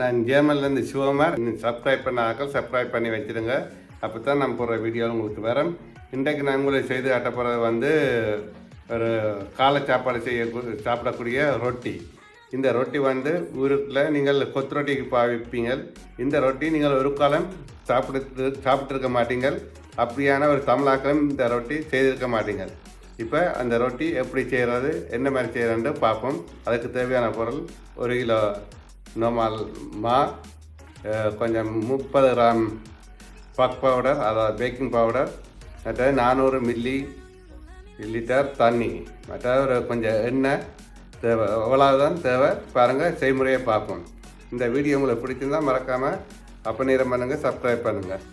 நான் ஜேமல்லேருந்து சிவகுமார். சப்ஸ்கிரைப் பண்ண ஆக்கள் சப்ஸ்கிரைப் பண்ணி வச்சிருங்க. அப்போ தான் நான் போடுற வீடியோ உங்களுக்கு வரும். இன்றைக்கு நான் உங்களுக்கு செய்து காட்ட போகிறது வந்து ஒரு காலை சாப்பாடு செய்ய சாப்பிடக்கூடிய ரொட்டி. இந்த ரொட்டி வந்து ஊருக்குள்ள நீங்கள் கொத்து ரொட்டிக்கு பாவிப்பீங்க. இந்த ரொட்டி நீங்கள் ஒரு காலம் சாப்பிட்டு சாப்பிட்ருக்க மாட்டீங்கள். அப்படியான ஒரு தமிழாக்களும் இந்த ரொட்டி செய்திருக்க மாட்டீங்கள். இப்போ அந்த ரொட்டி எப்படி செய்கிறது என்ன மாதிரி செய்கிறேன்ட்டு பார்ப்போம். அதுக்கு தேவையான பொருள் ஒரு கிலோ நார்மல் கொஞ்சம் முப்பது கிராம் பக் பவுடர் அதாவது பேக்கிங் பவுடர் மற்ற நானூறு மில்லி லிட்டர் தண்ணி. மற்ற ஒரு கொஞ்சம் எண்ணெய் தேவை. அவ்வளோதான் தேவை. பாருங்கள் செய்முறையை பார்ப்போம். இந்த வீடியோ உங்களுக்கு பிடிச்சிருந்தா மறக்காமல் அப்போ நேரம் பண்ணுங்கள் சப்ஸ்கிரைப் பண்ணுங்கள்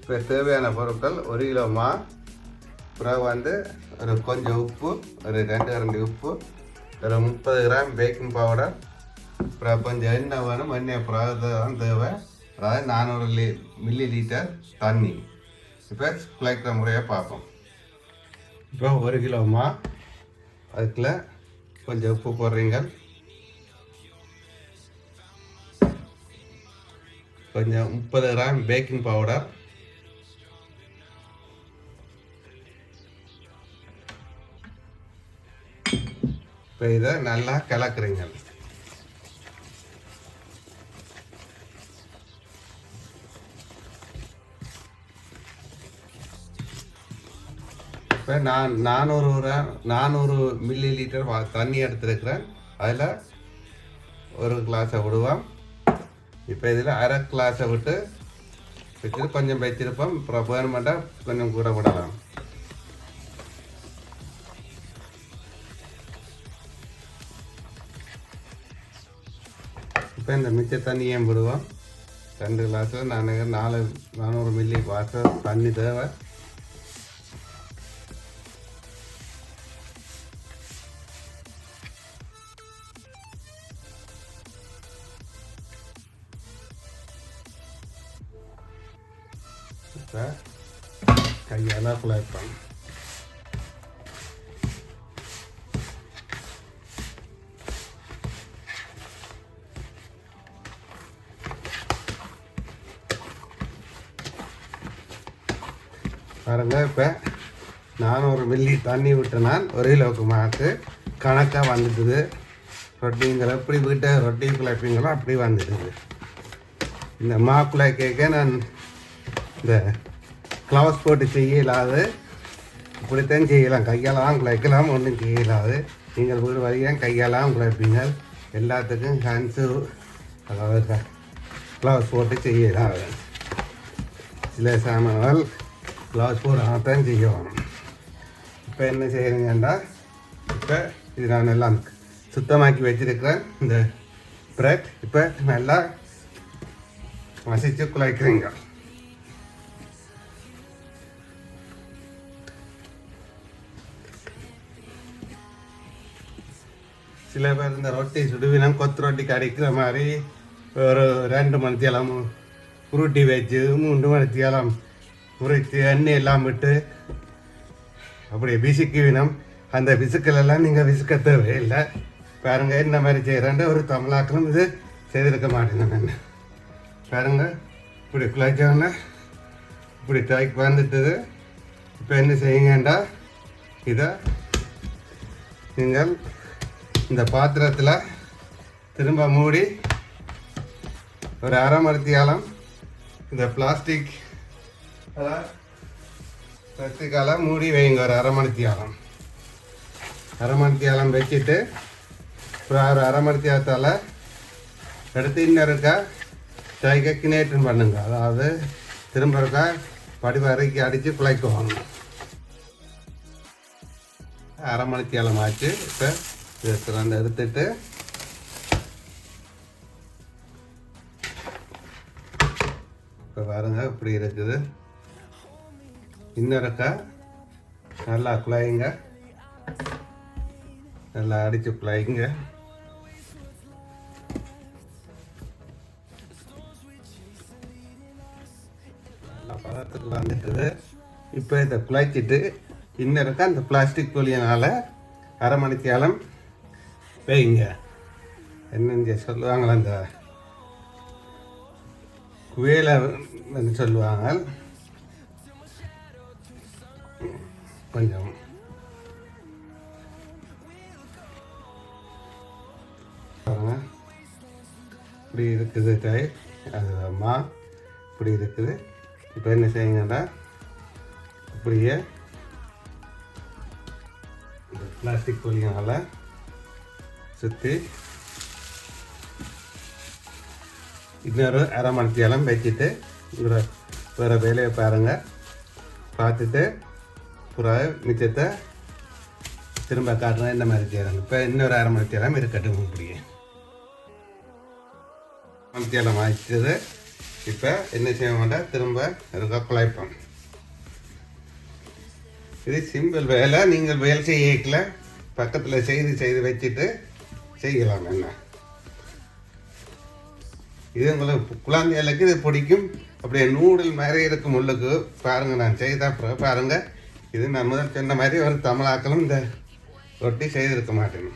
இப்போ தேவையான பொருட்கள் ஒரு கிலோ மா பிறகு வந்து ஒரு கொஞ்சம் உப்பு ஒரு ரெண்டு ரெண்டு உப்பு ஒரு முப்பது கிராம் பேக்கிங் பவுடர் அப்புறம் கொஞ்சம் எண்ணெய் வேணும் தேவை. அதாவது நானூறு லி மில்லி லிட்டர் தண்ணி. இப்போ குழைக்கிற முறையை பார்ப்போம். இப்போ ஒரு கிலோமா அதுக்குள்ள கொஞ்சம் உப்பு போடுறீங்க கொஞ்சம் முப்பது கிராம் பேக்கிங் பவுடர் இப்போ இதை நல்லா கலக்குறீங்க இப்போ நான் நானூறு நானூறு மில்லி லிட்டர் வா- தண்ணி எடுத்துருக்கிறேன். அதில் ஒரு கிளாஸை விடுவோம். இப்போ இதில் அரை கிளாஸை விட்டு வச்சுட்டு கொஞ்சம் வச்சிருப்போம். அப்புறம் வேணுமெண்டா கொஞ்சம் கூட விடலாம். இப்போ இந்த மிச்ச தண்ணியும் விடுவோம். ரெண்டு கிளாஸில் நான் நாலு நானூறு மில்லி வாட்டர் தண்ணி தேவை. இப்போ கையால் குழப்பம் பாருங்க இப்போ ஒரு மில்லி தண்ணி விட்டு நான் ஒரு கிலோவுக்கு மாற்று கணக்காக வந்துட்டுது. ரொட்டிங்கிற எப்படி வீட்டை ரொட்டி குழப்பிங்களோ அப்படி வந்துடுது இந்த மாப்பிள்ளை கேட்க நான் இந்த க்ளவுஸ் போட்டு செய்யலாது. இப்படித்தான் செய்யலாம். கையாலாம் குழைக்கலாம் ஒன்றும் செய்யலாது. நீங்கள் வீடு வரையும் கையாலாம் குழைப்பீங்க எல்லாத்துக்கும் ஹேண்ட்ஸு அதாவது க்ளவுஸ் போட்டு செய்யலாது. சில சாமான்கள் க்ளவுஸ் போடாமத்தான் செய்யணும். இப்போ என்ன செய்யறீங்கன்னா இப்போ இது நான் எல்லாம் சுத்தமாக்கி வச்சிருக்கிறேன். இந்த பிரெட் இப்போ நல்லா மசித்து குழைக்கிறீங்க சில பேர் இந்த ரொட்டி சுடுவினம் கொத்து ரொட்டி கடிக்கிற மாதிரி ஒரு ரெண்டு மணித்தேலம் உருட்டி வச்சு மூன்று மணித்தேலம் உரித்து எண்ணெய் எல்லாம் விட்டு அப்படி விசுக்கி வினம் அந்த விசுக்கலெல்லாம் நீங்கள் விசுக்க தேவையில்லை. பாருங்க என்ன மாதிரி செய்கிறேன்ட்டு ஒரு தமிழாக்களும் இது செய்திருக்க மாட்டேங்க நான் பாருங்க இப்படி குழைச்சோன்னே இப்படி டைக் வந்துட்டது. இப்போ என்ன செய்யுங்கண்டா? இதை நீங்கள் இந்த பாத்திரத்தில் திரும்ப மூடி ஒரு அரை மரத்தியாலம் இந்த பிளாஸ்டிக் பிளாஸ்டிக்கால மூடி வைங்க. ஒரு அரை மணித்தியாலம் அரை மணித்தியாலம் வச்சுட்டு அப்புறம் ஒரு அரை மணித்தியாலத்தால் எடுத்து இன்னும் இருக்கா டைக்க பண்ணுங்க. அதாவது திரும்ப இருக்கா படி வரைக்கும் அடித்து குழைக்குவாங்க அரை மணித்தியாலம் ஆச்சு இப்போ இதை திறந்து எடுத்துட்டு. இப்போ பாருங்க இப்படி இருக்குது. இன்னொருக்கா நல்லா குழாயுங்க. நல்லா அடித்து குழாயுங்க. நல்லா பதத்துக்கு வந்துட்டுது இப்போ இதை குழச்சிட்டு இன்னொருக்கா அந்த பிளாஸ்டிக் தொழியினால் அரை மணித்தியாலம் வைங்க என்னங்க சொல்லுவாங்களே அந்த குவேலர் என்று சொல்லுவாங்க. கொஞ்சம். இப்படி இருக்குது டை அது அம்மா. இப்படி இருக்குது. இப்போ என்ன செய்யுங்கடா? இப்படியே பிளாஸ்டிக் பொலியனால சுற்றி இன்னொரு அரை மணித்தியாலம் வச்சுட்டு இவர வேறு வேலையை பாருங்கள் பார்த்துட்டு புறா மிச்சத்தை திரும்ப காட்டுறேன் இந்த மாதிரி செய்கிறாங்க இப்போ இன்னொரு அரை மணித்தியாலம் இருக்கட்டும் இப்படியே மணித்தியாலம் ஆயிடுச்சது இப்போ என்ன செய்ய வேண்டாம்? திரும்ப இருக்க குழைப்போம் இது சிம்பிள் வேலை. நீங்கள் வேலை செய்யல. பக்கத்தில் செய்து செய்து வச்சுட்டு செய்யலாம் என்ன? இது உங்களுக்கு குழந்தைகளுக்கு இது பிடிக்கும். அப்படியே நூடுல் மாதிரி இருக்கும் உள்ளுக்கு. பாருங்க நான் செய்த அப்புறம் பாருங்க. இது நான் முதல் சொன்ன மாதிரி ஒரு தமிழாக்களும் இந்த ரொட்டி செய்திருக்க மாட்டேன்.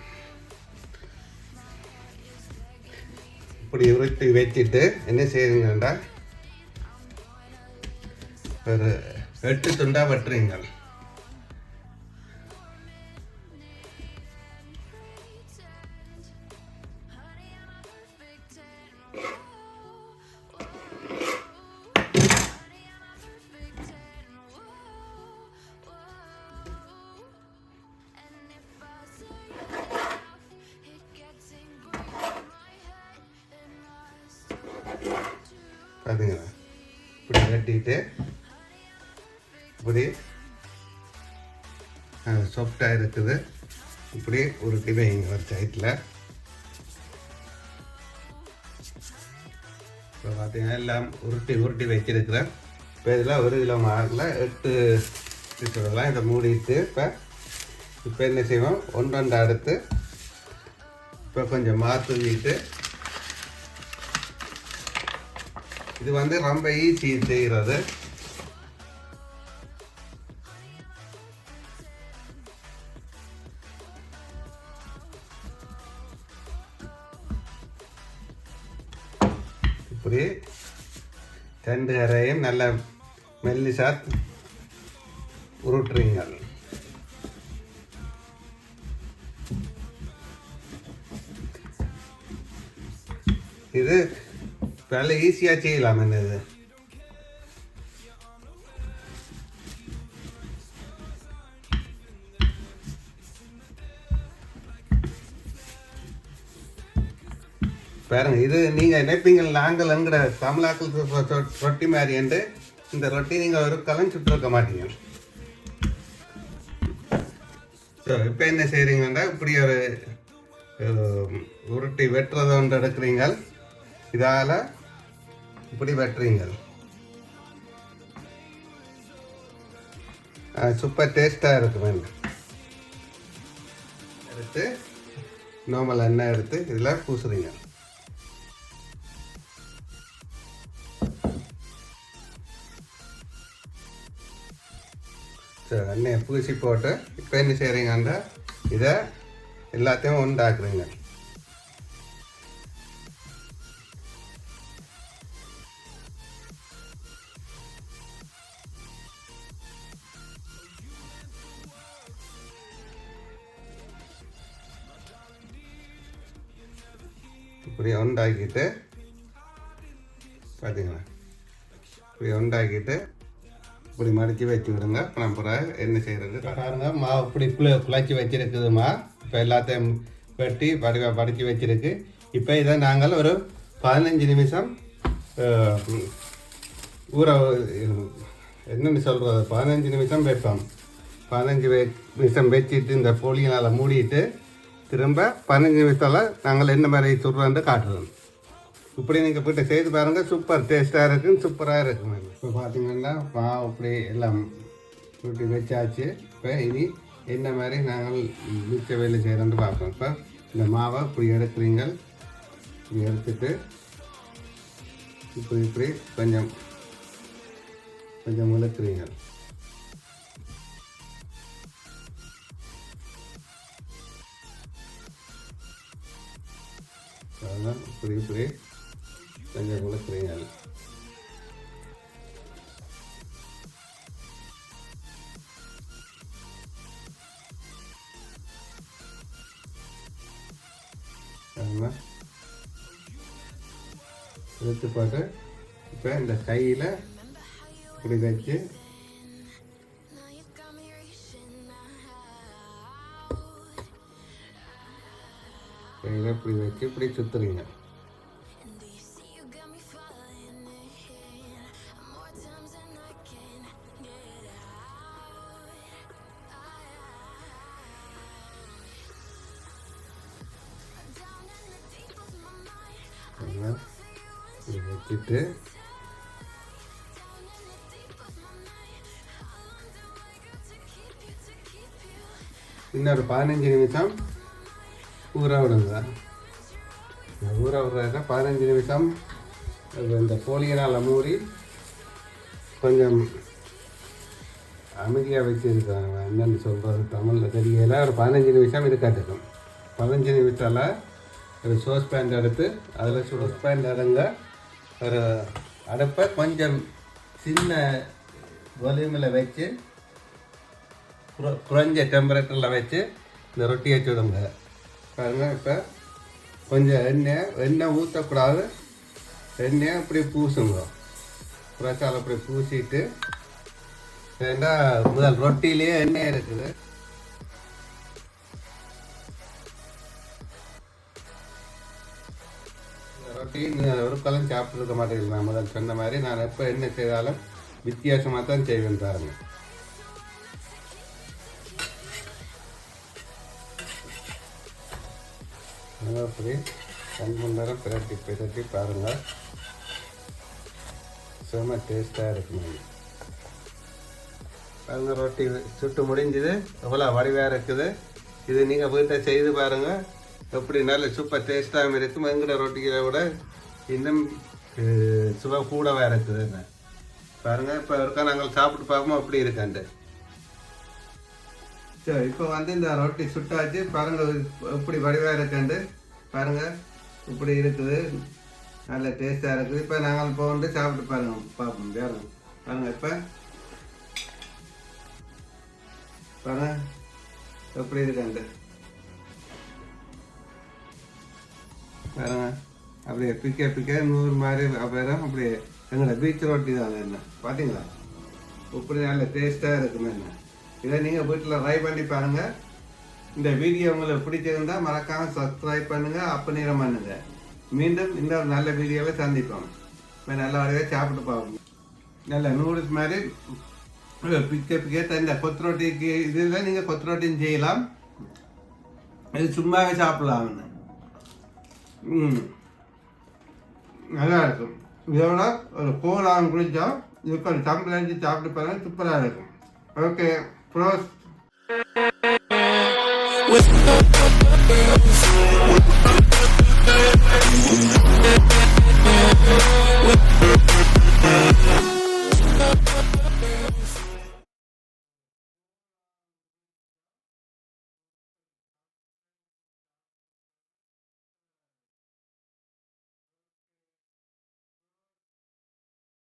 இப்படி உருட்டி வச்சுட்டு என்ன செய்யுங்கண்டா ஒரு எட்டு துண்டாக வெட்டுறீங்கள். பார்த்தீங்களா இப்படி கட்டிட்டு இப்படி சாஃப்டாக இருக்குது. இப்படி உருட்டி வைங்க ஒரு சைட்டில் இப்போ பார்த்தீங்கன்னா எல்லாம் உருட்டி உருட்டி வச்சிருக்கிறேன் இப்போ இதில் ஒரு கிலோ மார்க்கில் எட்டு சொல்லலாம். இதை மூடிட்டு இப்போ இப்போ என்ன செய்வோம்? ஒன்று ரெண்டு அடுத்து இப்போ கொஞ்சம் மாற்றுவிட்டு இது வந்து ரொம்ப ஈஸி செய்கிறது இப்படி ரெண்டு அறையும் நல்ல மெல்லிசா உருட்டுறீங்க. இது நல்ல ஈஸியாக செய்யலாம் என்ன இது பாருங்க இது நீங்கள் நினைப்பீங்கள் நாங்கள் எங்கட தமிழாக்கள் ரொட்டி மாதிரி என்று இந்த ரொட்டி நீங்கள் ஒரு கலன் சுட்டிருக்க மாட்டீங்க. ஸோ இப்போ என்ன செய்கிறீங்கன்னா இப்படி ஒரு உருட்டி வெட்டுறதை ஒன்று இதால் இப்படி வெட்டுறீங்க. சூப்பர் டேஸ்ட்டாக இருக்கும் எடுத்து நார்மல் எண்ணெய் எடுத்து இதில் பூசுறீங்க. சரி எண்ணெயை பூசி போட்டு இப்போ என்ன செய்கிறீங்கன்னா இதை எல்லாத்தையும் உண்டாக்குறீங்க. இப்படி உண்டாக்கிட்டு பார்த்தீங்களா இப்படி உண்டாக்கிட்டு இப்படி மடித்து வச்சு விடுங்க. அப்புறம் என்ன செய்கிறது பாருங்க மா இப்படி குளி குழச்சி வச்சுருக்குதுமா இப்போ எல்லாத்தையும் வெட்டி வடிவ படித்து வச்சிருக்கு. இப்போ இதை நாங்கள் ஒரு பதினஞ்சு நிமிஷம் ஊற என்னென்னு சொல்கிறது பதினஞ்சு நிமிஷம் வைப்போம். பதினஞ்சு நிமிஷம் வச்சுட்டு இந்த பொலியினால் மூடிட்டு திரும்ப பதினஞ்சு நிமிஷத்தில் நாங்கள் என்ன மாதிரி சுடுறோன்னு காட்டுறோம். இப்படி நீங்கள் போய்ட்டு செய்து பாருங்கள் சூப்பர் டேஸ்ட்டாக இருக்கும் சூப்பராக இருக்கும் இப்போ பார்த்தீங்கன்னா மாவு இப்படி எல்லாம் இப்படி வச்சாச்சு. இப்போ இனி என்ன மாதிரி நாங்கள் மிச்ச வேலை செய்கிறோன்னு பார்ப்போம். இப்போ இந்த மாவை இப்படி எடுக்கிறீங்க இப்படி எடுத்துட்டு இப்படி இப்படி கொஞ்சம் கொஞ்சம் முழுக்கிறீங்க குறிப்புரை தங்ககுல குறைகள் எடுத்து பார்த்து இப்போ இந்த கையில் இப்படி வச்சு. இப்படி வச்சு இப்படி சுற்றுறீங்க விட்டு இன்னொரு பதினஞ்சு நிமிஷம் ஊற விடுங்க. ஊற விடுறத பதினஞ்சு நிமிஷம் இந்த போலியனால் மூடி கொஞ்சம் அமைதியாக வச்சுருக்காங்க என்னென்னு சொல்கிறது தமிழில் தெரியல. ஒரு பதினஞ்சு நிமிஷம் இது இருக்கட்டும் பதினஞ்சு நிமிஷத்தில் ஒரு சோஸ் பேண்ட் எடுத்து அதில் சோஸ் பேண்ட் எடுங்க. ஒரு அடுப்பை கொஞ்சம் சின்ன வால்யூமில் வச்சு குறைஞ்ச டெம்பரேச்சரில் வச்சு இந்த ரொட்டியை சுடுங்க. பாருங்கள் இப்போ கொஞ்சம் எண்ணெய் எண்ணெய் ஊற்றக்கூடாது எண்ணெய் அப்படி பூசுங்க. குறைச்சால் அப்படி பூசிட்டு ஏன்னா முதல் ரொட்டிலேயே எண்ணெய் இருக்குது. நீங்கள் ஒரு காலம் சாப்பிட்ருக்க மாட்டேங்குது நான் முதல் சொன்ன மாதிரி நான் எப்போ என்ன செய்தாலும் வித்தியாசமாக தான் செய்வேன் பாருங்க. அப்படி ரெண்டு பிரட்டி பிரட்டி பாருங்கள் செம டேஸ்ட்டாக இருக்குங்க பாருங்கள் ரொட்டி சுட்டு முடிஞ்சுது. எவ்வளோ வடிவாக இருக்குது. இது நீங்கள் வீட்டை செய்து பாருங்கள் எப்படி நல்ல சூப்பர் டேஸ்ட்டாகவும் இருக்கும் எங்கட ரொட்டிகளை விட இன்னும் அஹ், சுவை கூடவே இருக்குதுங்க பாருங்கள் இப்போ இருக்கா நாங்கள் சாப்பிட்டு பார்ப்போம் அப்படி இருக்காண்டு சரி இப்போ வந்து இந்த ரொட்டி சுட்டாச்சு. பாருங்கள் எப்படி வடிவாக இருக்காண்டு பாருங்கள் இப்படி இருக்குது. நல்ல டேஸ்டாக இருக்குது. இப்போ நாங்கள் இப்போ வந்து சாப்பிட்டு பாருங்கள் பார்ப்போம் வேறு. பாருங்கள் இப்போ. பாருங்கள் எப்படி இருக்காண்டு பாருங்க அப்படியே பிக்க பிக்க நூறு மாதிரி அப்புறம் அப்படியே எங்களோட பீச் ரொட்டி தான் என்ன? பார்த்தீங்களா இப்படி நல்ல டேஸ்ட்டாக இருக்குமே என்ன? இதை நீங்கள் வீட்டில் ட்ரை பண்ணி பாருங்கள் இந்த வீடியோ உங்களுக்கு பிடிச்சிருந்தா மறக்காமல் சப்ஸ்கிரைப் பண்ணுங்கள் அப்போ நேரம் பண்ணுங்கள் மீண்டும் இன்னொரு நல்ல வீடியோவில் சந்திப்போம். இப்போ நல்ல வரையாக சாப்பிட்டு பார்ப்போம் நல்ல நூடுல்ஸ் மாதிரி பிக்க பிக்க தந்த கொத்து ரொட்டிக்கு இதில் நீங்கள் கொத்து ரொட்டின்னு செய்யலாம். இது சும்மாவே சாப்பிடலாம்னு நல்லா இருக்கும் இதோட ஒரு கோலாங்க குடித்தா இதுக்கு ஒரு டம்ளர் அடிச்சு சாப்பிட்டு பாருங்க சூப்பராக இருக்கும். Okay bros with